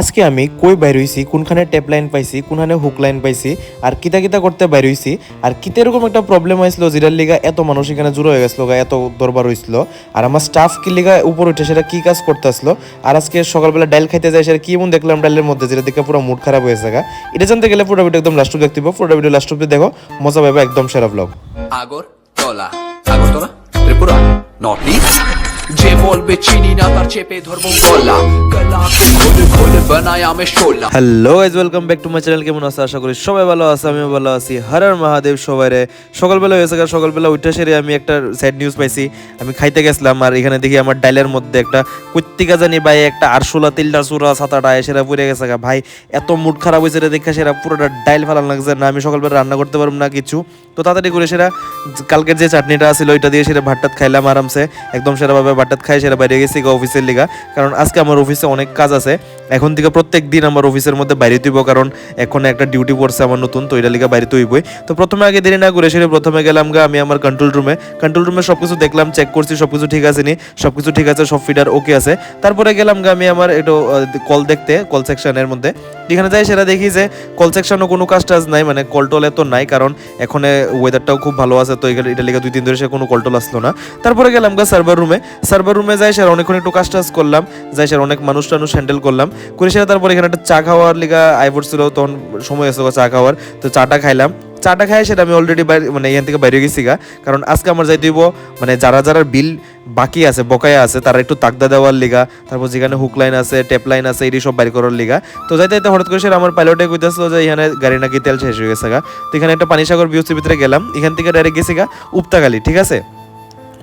আজকে আমি কই বাইর হইছি কোনখানে ট্যাপ লাইন পাইছি, কোনখানে হুক লাইন পাইছি আর কিতা কিতা করতে বাইর হইছি আর কিতা এরকম একটা প্রবলেম হয়েছিল জিরার লিগা এত মানুষ এখানে জুড়ে হয়ে গেছিল এত দরবার হয়েছিল আর আমার স্টাফ কি লিগা উপর উঠে সেটা কি কাজ করতে আসলো, আর আজকে সকালবেলা ডাইল খাইতে যায় সেটা কি দেখলাম ডাইলের মধ্যে, যেটা দেখে পুরো মুড খারাপ হয়েছে এটা জানতে গেলে পুরো ভিডিও একদম লাস্ট দেখতে পাবো, পুরো ভিডিও লাস্ট অব্দি দেখো, মজা পাবে একদম সেরা blog Agartala Agartala, Tripura north east যে বলবে চিনি না, তার চেপে ধরবো গলা গলাকে খুলে খুলে বানায় আমি শোলা hello guys welcome back to my channel কেমন আছে? আশা করি সবাই ভালো আছে, আমিও ভালো আছি। হর হর মহাদেব সবাই রে। সকালবেলা হয়েছে সকালবেলা উঠে সেরে আমি একটা স্যাড নিউজ পাইছি। আমি খাইতে গেছিলাম আর এখানে দেখি আমার ডাইলের মধ্যে একটা কুত্তিকা জানি ভাই, একটা আরশোলা তিলটা চূড়া সাতাটা সেরা পড়ে গেছে। ভাই, এত মুড খারাপ হয়েছে রে, দেখা সেরা পুরোটা ডাইল ফেলান লাগছে না। আমি সকালবেলা রান্না করতে পারব না কিছু। তো তাড়াতাড়ি করে সেরা, কালকের যে চাটনিটা ছিল ওইটা দিয়ে সেরা ভাতটাত খাইলাম আরামসে। একদম সেরাভাবে ভাতটাত খাই সেরা বাইরে গেছি অফিসের লিগা। কারণ আজকে আমার অফিসে অনেক কাজ আছে। এখন থেকে প্রত্যেক দিন আমার অফিসের মধ্যে বাইরে তুইব, কারণ এখন একটা ডিউটি পড়ছে আমার নতুন, তো এটা লিগা বাইরে তুইবই। তো প্রথমে আগে দেরি না করে সেরে প্রথমে গেলাম গা, আমি আমার কন্ট্রোল রুমে কন্ট্রোল রুমে সবকিছু দেখলাম চেক করছি, সবকিছু ঠিক আছে নি? সবকিছু ঠিক আছে, সব ফিডার ওকে আছে। তারপরে গেলাম গা, আমি আমার একটু কল দেখতে কল সেকশনের মধ্যে। এখানে যাই সেটা দেখি যে কল সেকশনও কোনো কাজ টাজ নাই মানে কল টলে তো নাই, কারণ এখন ওয়েদারটাও খুব ভালো আছে, তো এটা লেগে দুই দিন ধরে সে কোনো কল টল আসলো না। তারপরে গেলাম গা সার্ভার রুমে সার্ভার রুমে যাই স্যার অনেকক্ষণ একটু কাজ টাজ করলাম, যাই স্যার অনেক মানুষ টানুষ হ্যান্ডেল করলাম। করে সেটা তারপরে এখানে একটা চা খাওয়ার লিগা আই পড়ছিল তখন সময় এসে চা খাওয়ার। তো চাটা খাইলাম। চাটা খাই সেটা আমি অলরেডি মানে এখান থেকে বাইরে গেছি গা। কারণ আজকে আমার যাই দিব মানে যারা যারা বিল বাকি আছে, বকায়া আছে, তারা একটু তাকদা দেওয়ার লিগা। তারপর যেখানে হুক লাইন আছে টেপ লাইন আছে, এটি সব বাইর করার লিগা। তো যাইতে যাইতে হঠাৎ করে সেটা আমার পাইলটে কইতেছিল যে এখানে গাড়ি নাকি তেল শেষ হয়ে গেছে গা। তো এখানে একটা পানিসাগর বিউসির ভিতরে গেলাম। এখান থেকে ডাইরেক্ট গেছি গা, উপতাকালি, ঠিক আছে?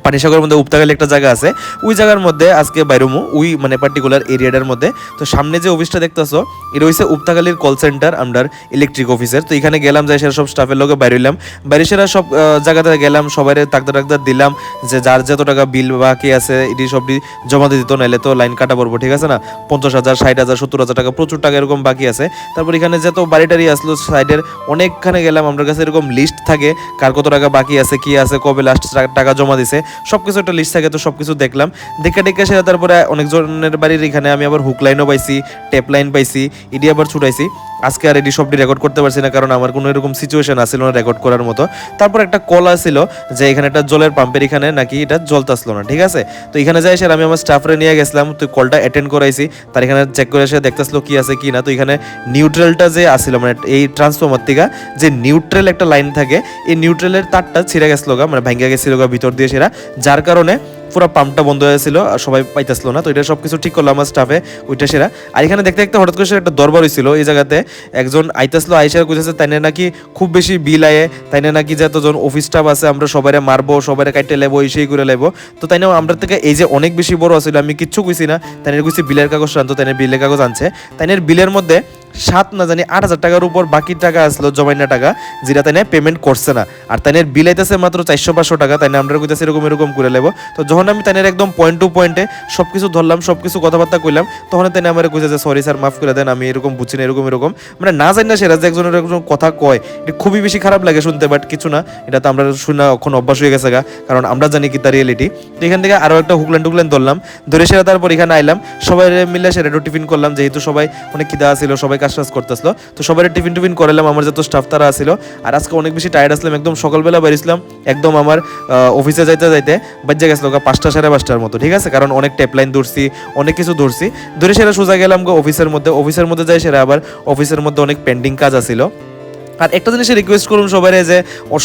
পানিসাগরের মধ্যে উপতাকালি একটা জায়গা আছে। ওই জায়গার মধ্যে আজকে বাইরুমু, ওই মানে পার্টিকুলার এরিয়াটার মধ্যে। তো সামনে যে অফিসটা দেখতেছো এটা হইছে উপতাকালির কল সেন্টার আন্ডার ইলেকট্রিক অফিসের তো এখানে গেলাম, যাই সেরা সব স্টাফের লোকে বাইরইলাম বাইরে সেরা সব জায়গাতে গেলাম সবাই তাকদা টাকদা দিলাম যে যার যত টাকা বিল বাকি আছে এটি সবটি জমা দিয়ে দিত, নাইলে তো লাইন কাটা পড়ব, ঠিক আছে না? পঞ্চাশ হাজার, ষাট হাজার, সত্তর হাজার টাকা, প্রচুর টাকা এরকম বাকি আছে। তারপর এখানে যত বাড়িটারি আসলো সাইডের অনেকখানে গেলাম। আমার কাছে এরকম লিস্ট থাকে, কার কত টাকা বাকি আছে, কি আছে, কবে লাস্ট টাকা জমা দিছে। সব কিছু একটা লিস্ট থাকে, তো সবকিছু দেখলাম। দেখা ডেকে সেটা তারপরে অনেকজনের বাড়ির এখানে আমি আবার হুক লাইনও পাইছি টেপ লাইন পাইছি ইডি আবার ছুটাইছি। আজকে আর এটি সবটি রেকর্ড করতে পারছি না, কারণ আমার কোনো এরকম সিচুয়েশন আসছিল না রেকর্ড করার মতো। তারপর একটা কল আসছিল যে এখানে একটা জলের পাম্পের এখানে নাকি এটা জল আসলো না, ঠিক আছে? তো এখানে যাই স্যার আমি আমার স্টাফরে নিয়ে গেছিলাম, তো কলটা অ্যাটেন্ড করাইছি। তার এখানে চেক করে এসে দেখতেছিল কি আছে, কি না। তো এখানে নিউট্রালটা যে আসছিল মানে এই ট্রান্সফর্মার থেকে যে নিউট্রাল একটা লাইন থাকে, এই নিউট্রালের তারটা ছিঁড়ে গেছিল মানে ভেঙে গেছিল ভিতর দিয়ে সেরা। যার কারণে পুরো পাম্পটা বন্ধ হয়েছিল আর সবাই পাইতেছিল না। তো এটা সব কিছু ঠিক করলাম আমার স্টাফে ওইটা সেরা। আর এখানে দেখতে দেখতে হঠাৎ করে একটা দরবার হয়েছিল এই জায়গাতে। একজন আইতাসলো আইসার কইতেছে, তাইনে নাকি খুব বেশি বিল আয়ে, তাইনে নাকি যতজন অফিস স্টাফ আছে, আমরা সবাই মারবো সবাই কাইটে লেবো, এই সেই করে লেবো। তো তাইনে আমরা থেকে এই যে অনেক বেশি বড় আছিল, আমি কিচ্ছু কইছি না। তাইনের কইছি, বিলের কাগজ আনতো তাইনের বিলের কাগজ আনছে। তাইনের বিলের মধ্যে সাত না জানি আট হাজার টাকার উপর বাকি টাকা আসলো, জমাইনা টাকা, যেটা তাই পেমেন্ট করছে না। আর তাইনের বিল আইতেছে মাত্র চারশো পাঁচশো টাকা তাই আমরা কইতেছে এরকম এরকম করে লেবো। তো যখন আমি তাইনের একদম পয়েন্ট টু পয়েন্টে সব কিছু ধরলাম সব কিছু কথাবার্তা কইলাম, তখন তাই আমার কইছে যে সরি স্যার মাফ করে দেন, আমি এরকম বুঝছি না, এরকম এরকম। মানে না জানি না সেরা যে একজনের একজন কথা কয়। এটা খুবই বেশি খারাপ লাগে শুনতে বাট কিছু না। এটা তো আমরা শুনে এখন অভ্যাস হয়ে গেছে গা, কারণ আমরা জানি কি তার রিয়েলিটি তো এখান থেকে আরও একটা হুকলেন টুকলেন ধরলাম, ধরে সেরা তারপর এখানে আইলাম, সবাই মিলে সেটা একটু টিফিন করলাম, যেহেতু সবাই অনেক খিদা ছিল সবাই কাজ টাজ করতেছিল। তো সবার টিফিন টিফিন করালাম আমার যত স্টাফ তারা আসছিল আর আজকে অনেক বেশি টায়ার্ড আসলাম, একদম সকালবেলা বেরিয়েছিলাম একদম আমার অফিসে যাইতে যাইতে বাজ্যা গেছিল পাঁচটা সাড়ে পাঁচটার মতো, ঠিক আছে? কারণ অনেক টেপলাইন লাইন ধরছি, অনেক কিছু ধরছি। ধরে সেরা সোজা গেলাম অফিসের মধ্যে অফিসের মধ্যে যাই সেরা, আবার অফিসের মধ্যে অনেক পেন্ডিং কাজ আছিল। আর একটা জিনিস রিকোয়েস্ট করুন সবাই যে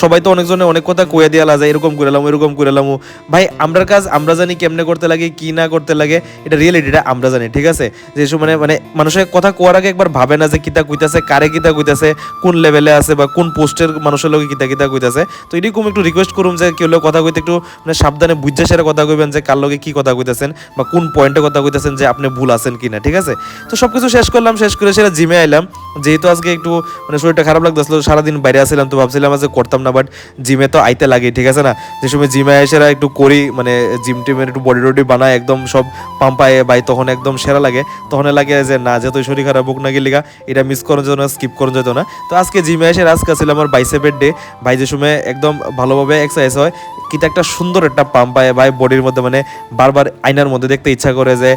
সবাই তো অনেকজনে অনেক কথা কয়ে দিয়া যায় এরকম করেলাম এরকম করেলাম ভাই, আমরার কাজ, আমরা জানি কেমনে করতে লাগে, কি না করতে লাগে, এটা রিয়েলিটিটা আমরা জানি, ঠিক আছে? যে মানে মানে মানুষের কথা কোয়ার আগে একবার ভাবে না যে কিতা কইতাছে, কারে কিতা কইতাছে, কোন লেভেলে আছে বা কোন পোস্টের মানুষের লোকে কিতা কিতা কইতাছে। তো এরকম একটু রিকোয়েস্ট করুন যে, কেউ কথা কইতে একটু মানে সাবধানে বুঝে সেরা কথা কইবেন যে, কার লোকে কি কথা কইতাছেন বা কোন পয়েন্টে কথা কইতাছেন যে, আপনি ভুল আছেন কিনা, ঠিক আছে? তো সবকিছু শেষ করলাম, শেষ করে সেটা জিমে আইলাম। যেহেতু আজকে একটু মানে শরীরটা খারাপ লাগতেছিল, সারাদিন বাইরে আসছিলাম তো ভাবছিলাম আজকে করতাম না বাট জিমে তো আইতে লাগে, ঠিক আছে না? যে সময় জিমে এসেরা একটু করি মানে জিম টিমের একটু বডি টডি বানায়, একদম সব পাম্পায় বাই তখন একদম সেরা লাগে। তখন লাগে যে, না যেহেতু শরীর খারাপ হোক না গেলিগা এটা মিস করার জন্য স্কিপ করার যেত না। তো আজকে জিমে এসে আজকে ছিল আমার বাইসেপের ডে ভাই যে সময় একদম ভালোভাবে এক্সারসাইজ হয়, কিন্তু একটা সুন্দর একটা পাম্প পায়, ভাই বডির মধ্যে মানে বারবার আয়নার মধ্যে দেখতে ইচ্ছা করে যে,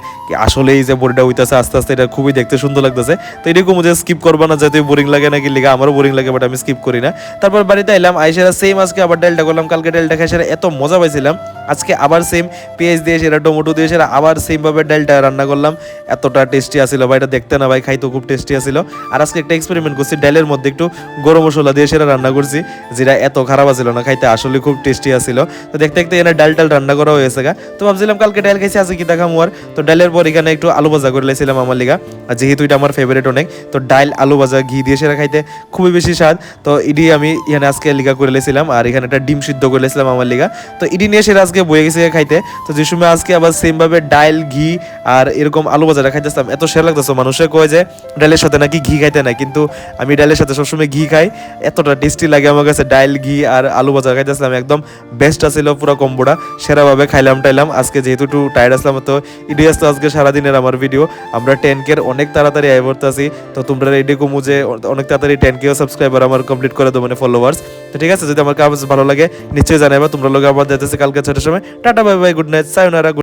আসলেই যে বডিটা হইতেছে, আস্তে আস্তে এটা খুবই দেখতে সুন্দর লাগতেছে। তো এরকম যে স্কিপ করব না যাতে বোরিং লাগে নাকি লিগা, আমারও বোরিং লাগে বাট আমি স্কিপ করি না। তারপর বাড়িতে এলাম আইসেরা সেম আজকে আবার ডালটা করলাম, কালকে ডালটা খাই সেরা এত মজা পাইছিলাম। আজকে আবার সেম পেঁয়াজ দিয়ে সেরা টমেটো দিয়ে সেরা আবার সেম ভাবে ডালটা রান্না করলাম। এতটা টেস্টি আসিল ভাই, এটা দেখতে না, ভাই খাইতে খুব টেস্টি আসিল আর আজকে একটা এক্সপেরিমেন্ট করছি, ডালের মধ্যে একটু গরম মশলা দিয়ে সেটা রান্না করছি, যেটা এত খারাপ আছিল না, খাইতে আসলে খুব টেস্টি আসিল তো দেখতে দেখতে এখানে ডাল টাল রান্না করা হয়েছে গা। তো ভাবছিলাম কালকে ডাল খাইছি, আজকে কি দেখা আর। তো ডালের পর এখানে একটু আলু ভাজা করে লাইছিলাম আমার লিগা। আর যেহেতু এটা আমার ফেভারিট অনেক, তো ডাল আলু ভাজা, ঘি দিয়ে সেটা খাইতে খুবই বেশি স্বাদ। তো ইডি আমি এখানে আজকে লিগা করে লেছিলাম, আর এখানে একটা ডিম সিদ্ধ করে লেছিলাম আমার লিগা। তো ইডি নিয়ে সেটা আজকে বয়ে গেছে খাইতে। তো যে সময় আজকে আবার সেম ভাবে ডাল ঘি আর এরকম আলু ভাজাটা খাইতেছিলাম এত সেরা লাগতেছে। মানুষে কয় যে ডালের সাথে নাকি ঘি খাইতে না কিন্তু আমি ডালের সাথে সবসময় ঘি খাই। এতটা টেস্টি লাগে আমার কাছে ডাল ঘি আর আলু ভাজা খাইতেছিলাম একদম বেস্ট আছিল পুরো কম্বোটা। সেরাভাবে খাইলাম, টাইলাম। আজকে যেহেতু একটু টায়ার্ড আসলাম, তো ইডি আসতো আজকে সারাদিনের আমার ভিডিও আমরা টেন কের অনেক তাড়াতাড়ি আয় আছি তো তোমরা রেডি কমু যে অনেক তাড়াতাড়ি টেন কেও সাবস্ক্রাইবার আমার কমপ্লিট করে দেবো মানে ফলোয়ার্স তো ঠিক আছে, যদি আমার কাজ ভালো লাগে, নিশ্চয়ই জানাইবা। তোমরা লোক আবার যাইতেছে কালকে ছটার সময়। Tata bye bye good night sayonara